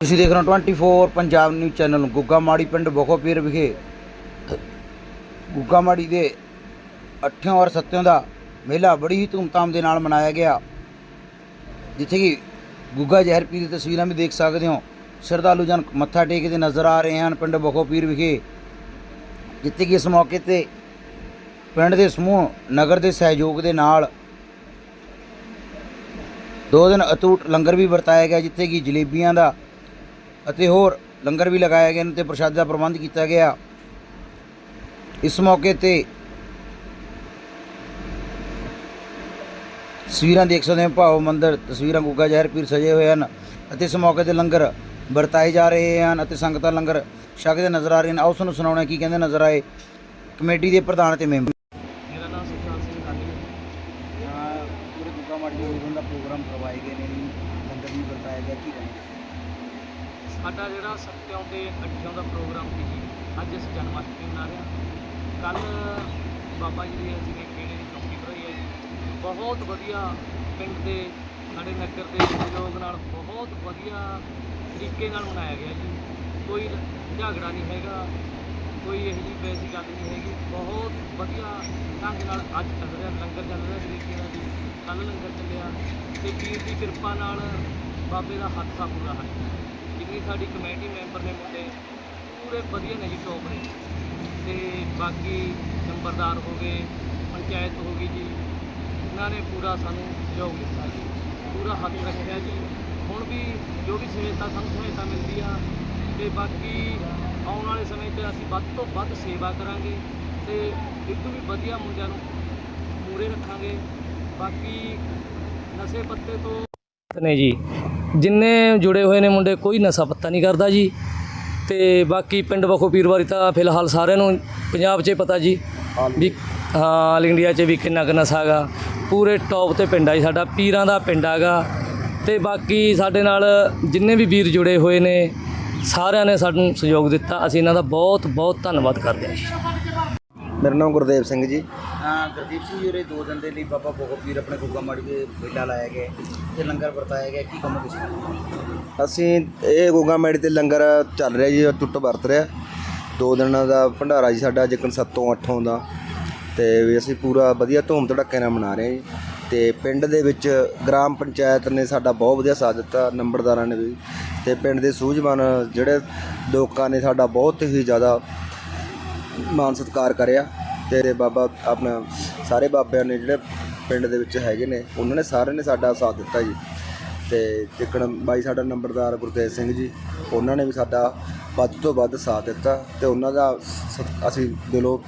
ਤੁਸੀਂ ਦੇਖ ਰਹੇ ਹੋ 24 ਪੰਜਾਬ ਨਿਊਜ਼ ਚੈਨਲ ਗੁੱਗਾ ਮਾੜੀ ਪਿੰਡ ਬਖੋਪੀਰ ਵਿਖੇ। ਗੁੱਗਾ ਮਾੜੀ ਦੇ 8ਵੇਂ ਔਰ 7ਵੇਂ ਦਾ ਮੇਲਾ ਬੜੀ ਹੀ ਧੂਮਧਾਮ ਦੇ ਨਾਲ ਮਨਾਇਆ ਗਿਆ। ਜਿੱਥੇ ਕਿ ਗੁੱਗਾ ਜ਼ਹਿਰ ਪੀਰ ਦੀ ਤਸਵੀਰਾਂ ਵੀ ਦੇਖ ਸਕਦੇ ਹੋ। ਸ਼ਰਧਾਲੂ ਜਨ ਮੱਥਾ ਟੇਕਦੇ ਨਜ਼ਰ ਆ ਰਹੇ ਹਨ ਪਿੰਡ ਬਖੋਪੀਰ ਵਿਖੇ। ਜਿੱਥੇ ਕਿ ਇਸ ਮੌਕੇ ਤੇ ਪਿੰਡ ਦੇ ਸਮੂਹ, ਨਗਰ ਦੇ ਸਹਿਯੋਗ ਦੇ ਨਾਲ ਦੋ ਦਿਨ ਅਤੂਟ ਲੰਗਰ ਵੀ ਵਰਤਾਇਆ ਗਿਆ, ਜਿੱਥੇ ਕਿ ਜਲੇਬੀਆਂ ਦਾ ਅਤੇ ਹੋਰ ਲੰਗਰ ਵੀ ਲਗਾਇਆ ਗਿਆ ਤੇ ਪ੍ਰਸ਼ਾਦ ਦਾ ਪ੍ਰਬੰਧ ਕੀਤਾ ਗਿਆ। ਇਸ ਮੌਕੇ ਤੇ ਤਸਵੀਰਾਂ ਦੇਖ ਸਕਦੇ ਹੋ ਭਾਵ ਮੰਦਰ ਤਸਵੀਰਾਂ ਗੁੱਗਾ ਜ਼ਹਿਰ ਪੀਰ ਸਜੇ ਹੋਏ ਹਨ ਅਤੇ ਇਸ ਮੌਕੇ ਤੇ ਲੰਗਰ ਵਰਤਾਏ ਜਾ ਰਹੇ ਹਨ ਅਤੇ ਸੰਗਤਾਂ ਲੰਗਰ ਛਕਦੇ ਨਜ਼ਰ ਆ ਰਹੇ ਹਨ ਆਓ ਤੁਹਾਨੂੰ ਸੁਣਾਉਣਾ ਕੀ ਕਹਿੰਦੇ ਨਜ਼ਰ ਆਏ ਕਮੇਟੀ ਦੇ ਪ੍ਰਧਾਨ ਤੇ ਮੈਂਬਰ। ਮੇਰਾ ਨਾਮ ਸੁਖਾਨ ਸਿੰਘ ਗਾਂਧੀ ਹੈ। ਪੂਰੇ ਗੁੱਗਾ ਮਾੜੀ ਦੇ ਦਾ ਪ੍ਰੋਗਰਾਮ ਕਰਵਾਏ ਗਏ ਨੇ ਲੰਗਰ ਵੀ ਵਰਤਾਇਆ ਗਿਆ ਕੀ ਕਹਿੰਦੇ? ਸਾਡਾ ਜਿਹੜਾ ਸੱਤਿਓਂ ਤੇ ਅੱਠਿਓਂ ਦਾ ਪ੍ਰੋਗਰਾਮ ਸੀ ਜੀ, ਅੱਜ ਅਸੀਂ ਜਨਮ ਅਸ਼ਟਮੀ ਮਨਾ ਰਹੇ ਹਾਂ। ਕੱਲ ਬਾਬਾ ਜੀ ਦੀ ਅਸੀਂ ਨੇ ਖੇੜੇ ਦੀ ਚੌਕੀ ਭਰਾਈ ਹੈ ਜੀ। ਬਹੁਤ ਵਧੀਆ ਪਿੰਡ ਦੇ ਸਾਡੇ ਨਗਰ ਦੇ ਲੋਕ ਨਾਲ ਬਹੁਤ ਵਧੀਆ ਤਰੀਕੇ ਨਾਲ ਮਨਾਇਆ ਗਿਆ ਜੀ। ਕੋਈ ਝਗੜਾ ਨਹੀਂ ਹੈਗਾ ਕੋਈ ਇਹੋ ਜਿਹੀ ਬੈਸੀ ਗੱਲ ਨਹੀਂ ਹੈਗੀ। ਬਹੁਤ ਵਧੀਆ ਢੰਗ ਨਾਲ ਅੱਜ ਚੱਲ ਰਿਹਾ ਲੰਗਰ ਚੱਲ ਰਿਹਾ ਤਰੀਕੇ ਨਾਲ ਜੀ ਕੱਲ ਲੰਗਰ ਚੱਲਿਆ ਤੇ ਪੀਰ ਦੀ ਕਿਰਪਾ ਨਾਲ ਬਾਬੇ ਦਾ ਹੱਥ ਆ ਪੂਰਾ। ਹੈ ਜਿੰਨੀ ਸਾਡੀ ਕਮੇਟੀ ਮੈਂਬਰ ਨੇ ਮੁੰਡੇ ਪੂਰੇ ਵਧੀਆ ਨੇ ਜੀ ਟੋਪ ਨੇ। ਤੇ ਬਾਕੀ ਨੰਬਰਦਾਰ ਹੋ ਗਏ, ਪੰਚਾਇਤ ਹੋ ਗਈ ਜੀ, ਇਹਨਾਂ ਨੇ ਪੂਰਾ ਸਾਨੂੰ ਸਹਿਯੋਗ ਦਿੱਤਾ ਜੀ। ਪੂਰਾ ਹੱਥ ਰੱਖਿਆ ਜੀ। ਹੁਣ ਵੀ ਜੋ ਵੀ ਸਹਾਇਤਾ ਸਾਨੂੰ ਸਹਾਇਤਾ ਮਿਲਦੀ ਆ ਤੇ ਬਾਕੀ ਆਉਣ ਵਾਲੇ ਸਮੇਂ 'ਚ ਅਸੀਂ ਵੱਧ ਤੋਂ ਵੱਧ ਸੇਵਾ ਕਰਾਂਗੇ ਤੇ ਇਸ ਵੀ ਵਧੀਆ ਮੁੰਡਿਆਂ ਨੂੰ ਪੂਰੇ ਰੱਖਾਂਗੇ। ਬਾਕੀ ਨਸ਼ੇ ਪੱਤੇ ਤੋਂ ਨੇ ਜੀ। ਜਿੰਨੇ ਜੁੜੇ ਹੋਏ ਨੇ ਮੁੰਡੇ ਕੋਈ ਨਸ਼ਾ ਪੱਤਾ ਨਹੀਂ ਕਰਦਾ ਜੀ। ਤੇ ਬਾਕੀ ਪਿੰਡ ਬਖੋ ਪੀਰਵਾਰੀ ਤਾਂ ਫਿਲਹਾਲ ਸਾਰਿਆਂ ਨੂੰ ਪੰਜਾਬ 'ਚ ਪਤਾ ਜੀ ਵੀ ਹਾਂ, ਆਲ ਇੰਡੀਆ 'ਚ ਵੀ ਕਿੰਨਾ ਕੁ ਨਸ਼ਾ ਹੈਗਾ। ਪੂਰੇ ਟੌਪ ਤੇ ਪਿੰਡ ਆ ਜੀ ਸਾਡਾ, ਪੀਰਾਂ ਦਾ ਪਿੰਡ ਹੈਗਾ। ਤੇ ਬਾਕੀ ਸਾਡੇ ਨਾਲ ਜਿੰਨੇ ਵੀ ਵੀਰ ਜੁੜੇ ਹੋਏ ਨੇ, ਸਾਰਿਆਂ ਨੇ ਸਾਨੂੰ ਸਹਿਯੋਗ ਦਿੱਤਾ। ਅਸੀਂ ਇਹਨਾਂ ਦਾ ਬਹੁਤ ਬਹੁਤ ਧੰਨਵਾਦ ਕਰਦੇ ਹਾਂ ਜੀ। ਮੇਰਾ ਨਾਮ ਗੁਰਦੇਵ ਸਿੰਘ ਜੀ। ਹਾਂ ਗੁਰਦੀਪ ਸਿੰਘ ਜੀ ਉਰੇ ਦੋ ਦਿਨ ਦੇ ਲਈ ਬਾਬਾ ਬੋਗਪੀਰ ਆਪਣੇ ਗੁੱਗਾ ਮਾੜੀ ਦੇ ਮੇਲਾ ਲਾਇਆ ਗਿਆ। ਤੇ ਲੰਗਰ ਵਰਤਾਇਆ ਗਿਆ। ਕੀ ਕੰਮ ਤੁਸੀਂ? ਅਸੀਂ ਇਹ ਗੋਗਾ ਮੇੜੀ ਤੇ ਲੰਗਰ ਚੱਲ ਰਿਹਾ ਜੀ ਟੁੱਟ ਵਰਤ ਰਿਹਾ। ਦੋ ਦਿਨਾਂ ਦਾ ਭੰਡਾਰਾ ਜੀ ਸਾਡਾ ਜਿਕਣ 7ਤੋਂ 8 ਦਾ। ਤੇ ਵੀ ਅਸੀਂ ਪੂਰਾ ਵਧੀਆ ਧੂਮ ਧੜੱਕੇ ਨਾਲ ਮਨਾ ਰਹੇ ਹਾਂ ਜੀ। ਤੇ ਪਿੰਡ ਦੇ ਵਿੱਚ ਗ੍ਰਾਮ ਪੰਚਾਇਤ ਨੇ ਸਾਡਾ ਬਹੁਤ ਵਧੀਆ ਸਾਥ ਦਿੱਤਾ ਨੰਬਰਦਾਰਾਂ ਨੇ ਵੀ। ਤੇ ਪਿੰਡ ਦੇ ਸੂਝਵਾਨ ਜਿਹੜੇ ਲੋਕਾਂ ਨੇ ਸਾਡਾ ਬਹੁਤ ਹੀ ਜ਼ਿਆਦਾ ਮਾਨ ਸਤਿਕਾਰ ਕਰਿਆ ਤੇ ਬਾਬਾ ਆਪਣਾ ਸਾਰੇ ਬਾਬਿਆਂ ਨੇ ਜਿਹੜੇ ਪਿੰਡ ਦੇ ਵਿੱਚ ਹੈਗੇ ਨੇ, ਉਹਨਾਂ ਨੇ ਸਾਰਿਆਂ ਨੇ ਸਾਡਾ ਸਾਥ ਦਿੱਤਾ ਜੀ। ਤੇ ਜਿੱਕਣ ਬਾਈ ਸਾਡਾ ਨੰਬਰਦਾਰ ਗੁਰਤੇਜ ਸਿੰਘ ਜੀ, ਉਹਨਾਂ ਨੇ ਵੀ ਸਾਡਾ ਵੱਧ ਤੋਂ ਵੱਧ ਸਾਥ ਦਿੱਤਾ ਤੇ ਉਹਨਾਂ ਦਾ ਸ- ਅਸੀਂ ਦਿਲੋਂ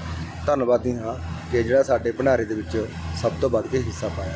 ਧੰਨਵਾਦੀ ਹਾਂ ਕਿ ਜਿਹੜਾ ਸਾਡੇ ਭੰਡਾਰੇ ਦੇ ਵਿੱਚ ਸਭ ਤੋਂ ਵੱਧ ਕੇ ਹਿੱਸਾ ਪਾਇਆ।